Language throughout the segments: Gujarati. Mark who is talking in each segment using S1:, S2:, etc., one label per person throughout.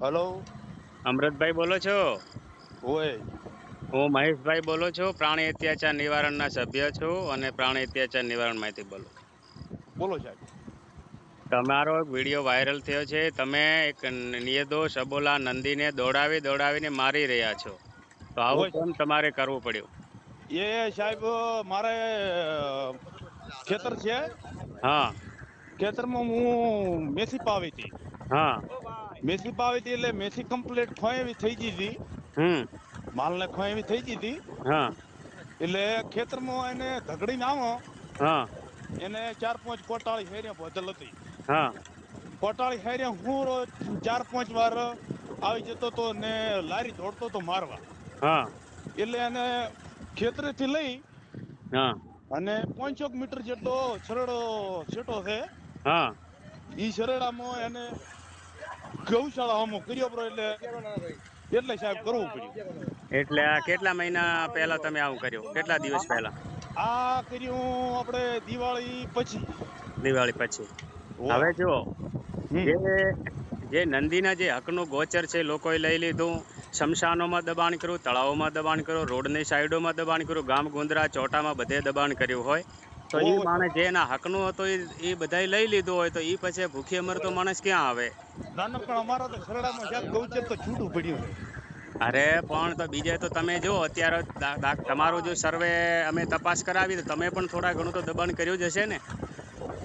S1: હલો.
S2: અમૃતભાઈ બોલો છો?
S1: ઓય.
S2: હું મહેશભાઈ બોલું છું પ્રાણી અત્યાચાર નિવારણના સભ્ય છું અને પ્રાણી અત્યાચાર નિવારણમાંથી બોલું
S1: બોલો સાહેબ.
S2: તમારો એક વીડિયો વાયરલ થયો છે તમે એક નિર્દોષ અબોલા નંદીને દોડાવી દોડાવીને મારી રહ્યા છો. તો આવું. કેમ તમારે કરવું પડ્યું?
S1: એ સાહેબ મારે ખેતર છે.
S2: હા.
S1: ખેતરમાં હું મેથી પાવી હતી.
S2: હા.
S1: મેથી પાવી એટલે મેથી કમ્પ્લીટ ખોયવી થઈ ગઈ હતી.
S2: હમ.
S1: માલને ખોયેવી થઈ ગઈ હતી.
S2: હા.
S1: એટલે ખેતરમાં એને ધગડીને આવો.
S2: હા.
S1: એને ચાર પાંચ કોટાળી હેરે ભજલ હતી.
S2: હા.
S1: કોટાળી હેરે હું રોજ ચાર પાંચ વાર આવી જતો તો ને લારી દોડતો તો મારવા.
S2: હા.
S1: એટલે એને ખેતરેથી લઈ
S2: હા.
S1: અને પાંચોક મીટર જેટલો છરડો છેટો છે.
S2: હા.
S1: ઈ છરડામાં એને ગૌશાળા હમો કર્યો એટલે એટલે સાહેબ કરવું પડ્યું.
S2: એટલે કેટલા મહિના પહેલા તમે આવું કર્યું? કેટલા દિવસ પહેલા?
S1: આ કર્યું આપણે દિવાળી પછી.
S2: દિવાળી પછી. હવે
S1: જો
S2: જે જે નંદીના જે હકનું ગોચર છે લોકોએ લઈ લીધું. શમશાનોમાં દબાણ કર્યું તળાવોમાં દબાણ કર્યું રોડની સાઈડોમાં દબાણ કર્યું ગામ ગુંદરા ચોટામાં બધે દબાણ કર્યું હોય. તો એ માણસ જે એના હકનું હતું એ એ બધાય લઈ લીધું હોય તો એ પછી ભૂખી મરતો માણસ ક્યાં આવે?
S1: ના ના પણ અમારા તો શરડામાં સાહેબ ગૌચર તો છૂટું પડ્યું
S2: અરે પણ તો બીજે તો તમે જો અત્યારે દા- જો સર્વે અમે તપાસ કરાવી તો તમે પણ થોડા ઘણું તો દબાણ કર્યું જ હશે ને?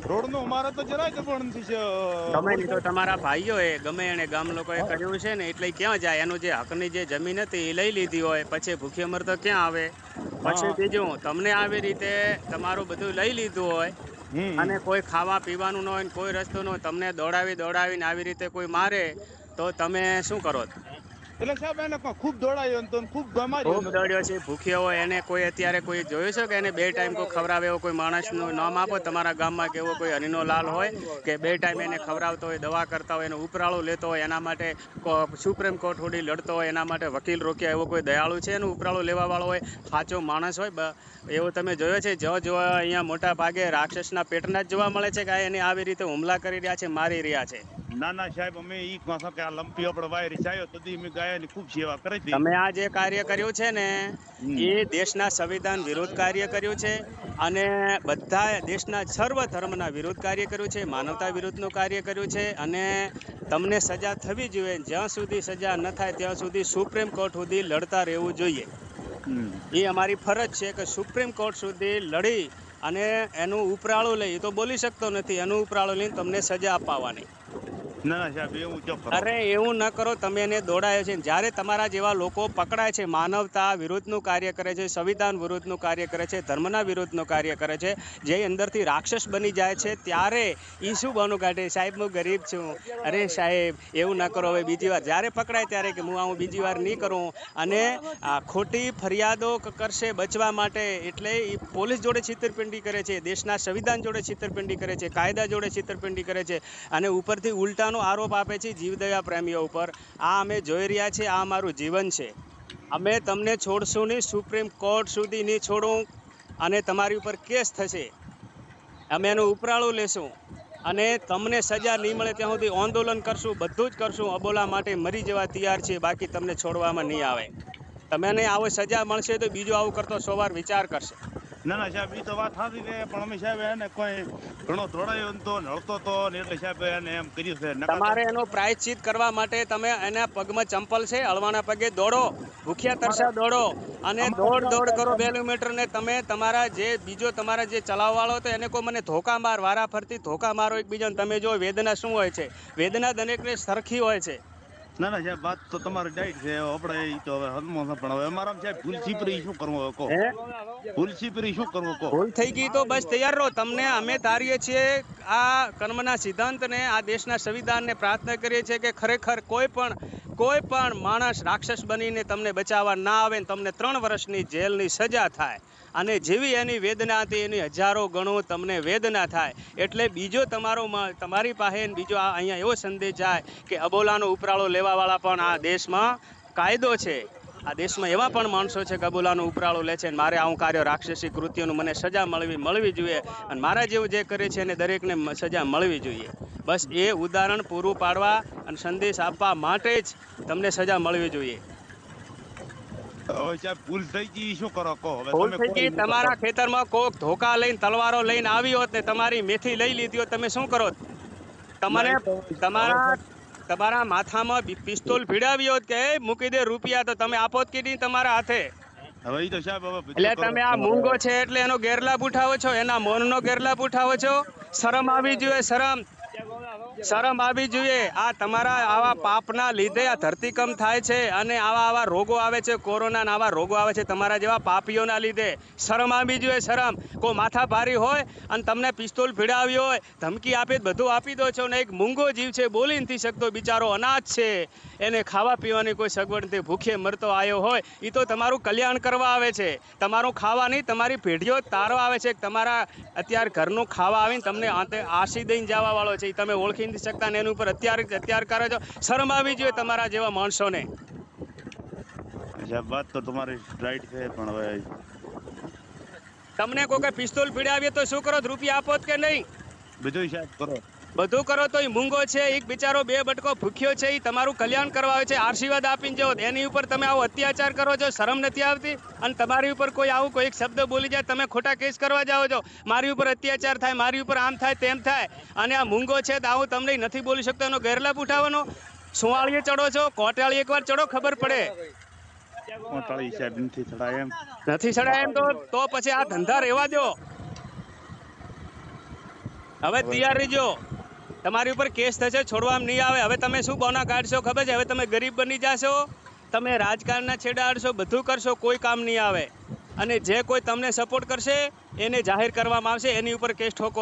S1: રોડનું અમારે તો જરાય દબાણ નથી છે
S2: તમે નહીં તો તમારા ભાઈઓએ ગમે એને ગામ લોકોએ કર્યું છે ને એટલે ક્યાં જાય? એનું જે હકની જે જમીન હતી એ લઈ લીધી હોય પછી ભૂખી મર તો ક્યાં આવે? પછી બીજું તમને આવી રીતે તમારું બધું લઈ લીધું હોય અને કોઈ ખાવા પીવાનું ન હોય કોઈ રસ્તો ન હોય તમને દોડાવી દોડાવીને આવી રીતે કોઈ મારે તો તમે શું કરો
S1: એટલે સાહેબ એને ખૂબ દોડાયો હતો ખૂબ ગમાડ્યો
S2: ખૂબ દોડ્યો છે ભૂખ્યો હોય એને કોઈ અત્યારે કોઈ જોયું છે કે એને બે ટાઈમ કોઈ ખવડાવે એવો કોઈ માણસનું નામ આપો? તમારા ગામમાં કે એવો કોઈ હરીનો લાલ હોય કે બે ટાઈમ એને ખવડાવતો હોય દવા કરતા હોય એનો ઉપરાળો લેતો હોય એના માટે સુપ્રીમ કોર્ટ સુધી લડતો હોય એના માટે વકીલ રોક્યા એવો કોઈ દયાળુ છે? એનો ઉપરાળો લેવાવાળો હોય સાચો માણસ હોય? બ- એવો તમે જોયો છે? જો જોવા અહીંયા મોટા ભાગે રાક્ષસના પેટના જ જોવા મળે છે કે એને આવી રીતે હુમલા કરી રહ્યા છે મારી રહ્યા છે?
S1: ના ના સાહેબ અમે ઈ કહો કે આ લંપી આપણો વાયર ચાયો તો દી અમે ગાયની ખૂબ સેવા કરી હતી.
S2: તમે આ જે કાર્ય કર્યું છે ને એ દેશના સંવિધાન વિરુદ્ધ કાર્ય કર્યું છે અને બધા દેશના સર્વ ધર્મના વિરુદ્ધ કાર્ય કર્યું છે માનવતા વિરુદ્ધનું કાર્ય કર્યું છે અને તમને સજા થવી જોઈએ. જ્યાં સુધી સજા ન થાય ત્યાં સુધી સુપ્રીમ કોર્ટ સુધી લડતા રહેવું જોઈએ. એ અમારી ફરજ છે કે સુપ્રીમ કોર્ટ સુધી લડી અને એનું ઉપરાળું લઈ. એ તો બોલી શકતો નથી એનું ઉપરાળું લઈને તમને સજા અપાવવાની
S1: ના સાહેબ
S2: અરે, એવું ન કરો, તમે એને દોડાયો છે. જ્યારે તમારા જેવા લોકો પકડાય છે, માનવતા વિરુદ્ધનું કાર્ય કરે છે, સંવિધાન વિરુદ્ધનું કાર્ય કરે છે, ધર્મના વિરુદ્ધનું કાર્ય કરે છે, જે અંદરથી રાક્ષસ બની જાય છે, ત્યારે એ શું બનું કાઢે? સાહેબ, હું ગરીબ છું. અરે, સાહેબ, એવું ન કરો. હવે બીજી વાર. જ્યારે પકડાય ત્યારે કે હું આવું બીજી વાર નહીં કરું. અને આ ખોટી ફરિયાદો કરશે બચવા માટે. એટલે એ પોલીસ જોડે છેતરપિંડી કરે છે, દેશના સંવિધાન જોડે છેતરપિંડી કરે છે, કાયદા જોડે છેતરપિંડી કરે છે. અને ઉપરથી ઉલટાનો આરોપ આપે છે જીવદયા પ્રેમીઓ ઉપર. આ અમે જોઈ રહ્યા છીએ, આ અમારું જીવન છે. અમે તમને છોડશું નહીં, સુપ્રીમ કોર્ટ સુધી નહીં છોડું અને તમારી ઉપર કેસ થશે. અમે એનું ઉપરાળું લેશું અને તમને સજા નહીં મળે ત્યાં સુધી આંદોલન કરશું, બધું જ કરશું. અબોલા માટે મરી જવા તૈયાર છે બાકી તમને છોડવામાં નહીં આવે. તમને આવો સજા મળશે તો બીજો આવું કરતો સોવાર વિચાર કરશે.
S1: ના ના સાહેબ ઈ તો વાત સાચી છે પણ અમે સાહેબ એને કોઈ ઘણો ધોળાયો તો નડતો તો ને એટલે સાહેબ એને એમ કર્યું છે.
S2: તમારે એનો પ્રાયશ્ચિત કરવા માટે તમે એના પગમાં ચંપલ છે હળવાના પગે દોડો ભૂખ્યા તરસા દોડો અને દોડ દોડ કરો બે કિલોમીટર ને તમે તમારા જે બીજો તમારા જે ચલાવવાળો હતો એને કોઈ મને ધોકા માર વારા ફરતી ધોકા મારો એકબીજાને. તમે જો વેદના શું હોય છે? વેદના દરેકને સરખી હોય છે.
S1: ના ના સાહેબ વાત તો તમારી ડાઈટ છે. આપણે એ તો હવે હદમાં પણ હવે અમારા સાહેબ ભૂલ છીપરી શું કરવું હવે કહો? ભૂલ છીપરી શું કરવું કહો?
S2: ભૂલ થઈ ગઈ તો બસ તૈયાર રહો. તમને અમે ધારીએ છીએ આ કર્મના સિદ્ધાંતને આ દેશના સંવિધાનને પ્રાર્થના કરીએ છીએ કે ખરેખર કોઈ પણ કોઈ પણ માણસ રાક્ષસ બનીને તમને બચાવવા ના આવે ને તમને ત્રણ વર્ષની જેલની સજા થાય. અને જેવી એની વેદના હતી, એની હજારો ગણો તમને વેદના થાય. એટલે બીજો તમારો તમારી પાસે બીજો અહીંયા એવો સંદેશ જાય કે અબોલાનો ઉપરાળો લેવાવાળા પણ આ દેશમાં કાયદો છે. આ દેશમાં એવા પણ માણસો છે કબૂલાનું ઉપરાળું લે છે અને મારે આવું કાર્ય રાક્ષસી કૃત્યોનું મને સજા મળવી મળવી જોઈએ અને મારા જેવું જે કરે છે એને દરેકને સજા મળવી જોઈએ. બસ એ ઉદાહરણ પૂરું પાડવા અને સંદેશ આપવા માટે જ તમને સજા મળવી જોઈએ.
S1: ભૂલ થઈ ગઈ શું કરો કહો?
S2: ભૂલ થઈ ગઈ તમારા ખેતરમાં કોક ધોકા લઈને તલવારો લઈને આવી હોત ને તમારી મેથી લઈ લીધી હોત તમે શું કરો? તમને
S1: ના, એ તો-
S2: તમારા તમારા માથામાં પિસ્તોલ ભીડાવી હોત કે મૂકી દે રૂપિયા તો તમે આપોત કે નહીં તમારા હાથે.
S1: હવે તો સાહેબ હવે
S2: એટલે તમે આ મૂંગો છે એટલે એનો ગેરલાભ ઉઠાવો છો એના મૌનનો ગેરલાભ ઉઠાવો છો. શરમ આવી જોઈએ શરમ. શરમ આવી જોઈએ. આ તમારા આવા પાપના લીધે આ ધરતીકંપ થાય છે અને આવા આવા રોગો આવે છે કોરોના આવા રોગો આવે છે તમારા જેવા પાપીઓના લીધે. શરમ આવી જોઈએ, શરમ. કોઈ માથા ભારી હોય અને તમને પિસ્તોલ ભીડાવી હોય, ધમકી આપી બધું આપી દો છો ને એક મૂંગો જીવ છે, બોલી નથી શકતો, બિચારો અનાજ છે. એને ખાવા પીવાની કોઈ સગવડ નથી. ભૂખે મરતો આવ્યો હોય એ તો તમારું કલ્યાણ કરવા આવે છે. તમારું ખાવા નહીં, તમારી પેઢીઓ તારવા આવે છે તમારા અત્યારે ઘરનું ખાવા આવીને તમને આશી દઈને જવા વાળો છે. એ તમે ઓળખી નથી શકતા ને એની ઉપર અત્યારે અત્યાર કરે છો શરમ આવી જોઈએ તમારા જેવા માણસોને.
S1: વાત તો તમારી રાઈટ છે પણ હવે
S2: તમને કોઈ પિસ્તોલ પીડાવીએ તો શું કરો? રૂપિયા આપો કે નહીં?
S1: બીજું સાહેબ કરો.
S2: બધું કરો તો એ મૂંગો છે એક બિચારો બે બટકો ભૂખ્યો છે એ તમારું કલ્યાણ કરવા આવે છે આશીર્વાદ આપીને જાઓ એની ઉપર તમે આવો અત્યાચાર કરો છો શરમ નથી આવતી? અને તમારી ઉપર કોઈ આવું કોઈ એક શબ્દ બોલી જાય તમે ખોટા કેસ કરવા જાઓ છો મારી ઉપર અત્યાચાર થાય મારી ઉપર આમ થાય તેમ થાય અને આ મૂંગો છે તો આવું તમને નથી બોલી શકતો એનો ગેરલાભ ઉઠાવવાનો? સુવાળીએ ચડો છો કોટાળી એકવાર ચડો ખબર પડે.
S1: સાહેબ નથી ચડાય એમ.
S2: નથી ચડાય એમ તો તો પછી આ ધંધા રહેવા દો. હવે તૈયાર રહીજો. તમારી ઉપર કેસ થશે છોડવામાં નહીં આવે. હવે તમે શું બોના કાઢશો ખબર છે? હવે તમે ગરીબ બની જાશો, તમે રાજકારણના છેડા અડશો બધું કરશો, કોઈ કામ નહીં આવે. અને જે કોઈ તમને સપોર્ટ કરશે, એને જાહેર કરવામાં આવશે, એની ઉપર કેસ ઠોકો